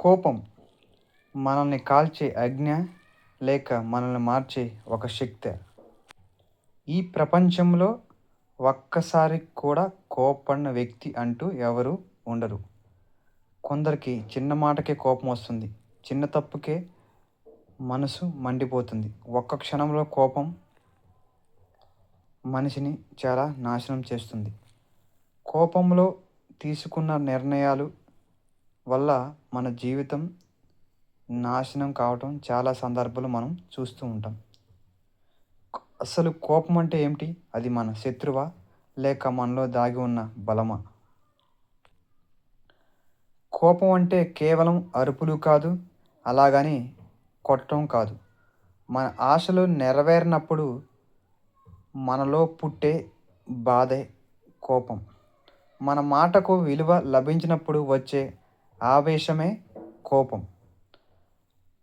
కోపం మనల్ని కాల్చే అగ్ని లేక మనల్ని మార్చే ఒక శక్తి. ఈ ప్రపంచంలో ఒక్కసారి కూడా కోపడిన వ్యక్తి అంటూ ఎవరు ఉండరు. కొందరికి చిన్న మాటకే కోపం వస్తుంది చిన్న తప్పుకే మనసు మండిపోతుంది. ఒక్క క్షణంలో కోపం మనిషిని చాలా నాశనం చేస్తుంది. కోపంలో తీసుకున్న నిర్ణయాలు వల్ల మన జీవితం నాశనం కావటం చాలా సందర్భాలు మనం చూస్తూ ఉంటాం. అసలు కోపం అంటే ఏమిటి? అది మన శత్రువా? లేక మనలో దాగి ఉన్న బలమా? కోపం అంటే కేవలం అరుపులు కాదు అలాగని కొట్టడం కాదు. మన ఆశలు నెరవేరినప్పుడు మనలో పుట్టే బాధే కోపం. మన మాటకు విలువ లభించినప్పుడు వచ్చే ఆవేశమే కోపం.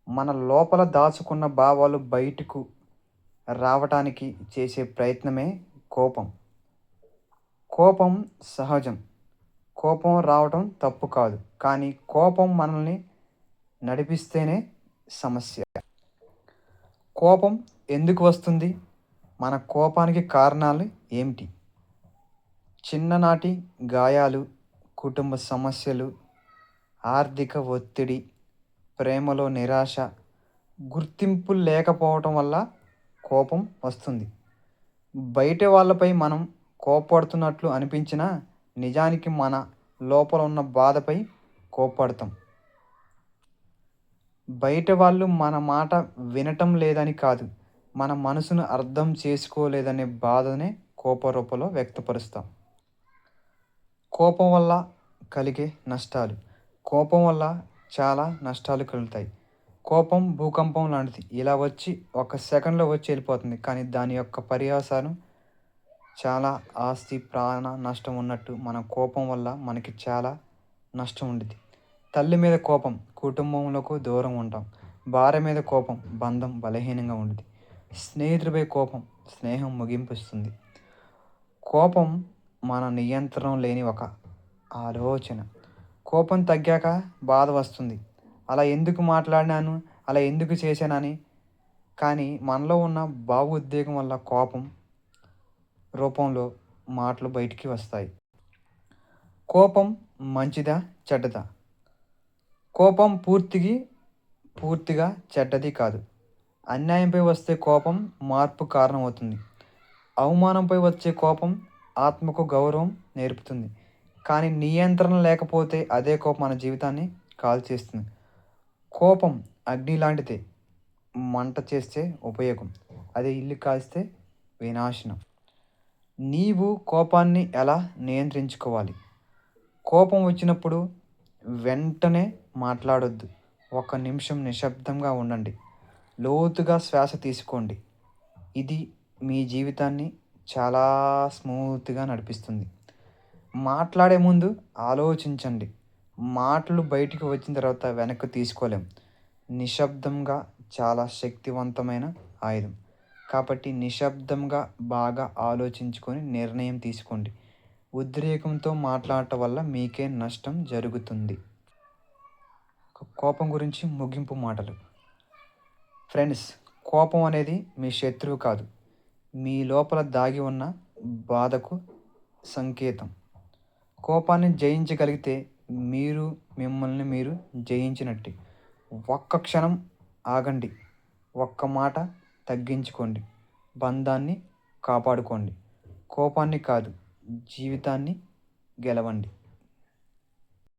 మన లోపల దాచుకున్న భావాలు బయటకు రావటానికి చేసే ప్రయత్నమే కోపం. కోపం సహజం. కోపం రావటం తప్పు కాదు. కానీ కోపం మనల్ని నడిపిస్తేనే సమస్య. కోపం ఎందుకు వస్తుంది? మన కోపానికి కారణాలు ఏమిటి? చిన్ననాటి గాయాలు కుటుంబ సమస్యలు ఆర్థిక ఒత్తిడి ప్రేమలో నిరాశ గుర్తింపు లేకపోవటం వల్ల కోపం వస్తుంది. బయట వాళ్ళపై మనం కోపడుతున్నట్లు అనిపించినా నిజానికి మన లోపల ఉన్న బాధపై కోపడతాం బయట వాళ్ళు మన మాట వినటం లేదని కాదు మన మనసును అర్థం చేసుకోలేదనే బాధనే కోపరూపంలో వ్యక్తపరుస్తాం. కోపం వల్ల కలిగే నష్టాలు. కోపం వల్ల చాలా నష్టాలు కలుగుతాయి. కోపం భూకంపం లాంటిది. ఇలా వచ్చి ఒక సెకండ్లో వచ్చి వెళ్ళిపోతుంది. కానీ దాని యొక్క పర్యాసారం చాలా ఆస్తి ప్రాణ నష్టం ఉన్నట్టు మన కోపం వల్ల మనకి చాలా నష్టం ఉండేది తల్లి మీద కోపం కుటుంబంలోకి దూరం ఉంటాం. భార్య మీద కోపం బంధం బలహీనంగా ఉండేది స్నేహితుడిపై కోపం స్నేహం ముగింపిస్తుంది. కోపం మన నియంత్రణ లేని ఒక ఆలోచన. కోపం తగ్గాక బాధ వస్తుంది. అలా ఎందుకు మాట్లాడినాను? అలా ఎందుకు చేశానని? కానీ మనలో ఉన్న భావోద్వేగం వల్ల కోపం రూపంలో మాటలు బయటికి వస్తాయి. కోపం మంచిదా చెడ్డదా? కోపం పూర్తికి పూర్తిగా చెడ్డది కాదు. అన్యాయంపై వస్తే కోపం మార్పు కారణమవుతుంది. అవమానంపై వచ్చే కోపం ఆత్మకు గౌరవం నేర్పుతుంది. కానీ నియంత్రణ లేకపోతే అదే కోపం మన జీవితాన్ని కాల్చేస్తుంది కోపం అగ్ని లాంటిదే. మంట చేస్తే ఉపయోగం. అదే ఇల్లు కాల్స్తే వినాశనం. నీవు కోపాన్ని ఎలా నియంత్రించుకోవాలి? కోపం వచ్చినప్పుడు వెంటనే మాట్లాడొద్దు. ఒక నిమిషం నిశ్శబ్దంగా ఉండండి. లోతుగా శ్వాస తీసుకోండి. ఇది మీ జీవితాన్ని చాలా స్మూత్గా నడిపిస్తుంది. మాట్లాడే ముందు ఆలోచించండి. మాటలు బయటికి వచ్చిన తర్వాత వెనక్కి తీసుకోలేం. నిశ్శబ్దంగా చాలా శక్తివంతమైన ఆయుధం. కాబట్టి నిశ్శబ్దంగా బాగా ఆలోచించుకొని నిర్ణయం తీసుకోండి. ఉద్రేకంతో మాట్లాడటం వల్ల మీకే నష్టం జరుగుతుంది. కోపం గురించి ముగింపు మాటలు. ఫ్రెండ్స్ కోపం అనేది మీ శత్రువు కాదు. మీ లోపల దాగి ఉన్న బాధకు సంకేతం. కోపాన్ని జయించగలిగితే మీరు మిమ్మల్ని మీరు జయించినట్టే. ఒక్క క్షణం ఆగండి. ఒక్క మాట తగ్గించుకోండి. బంధాన్ని కాపాడుకోండి. కోపాన్ని కాదు జీవితాన్ని గెలవండి.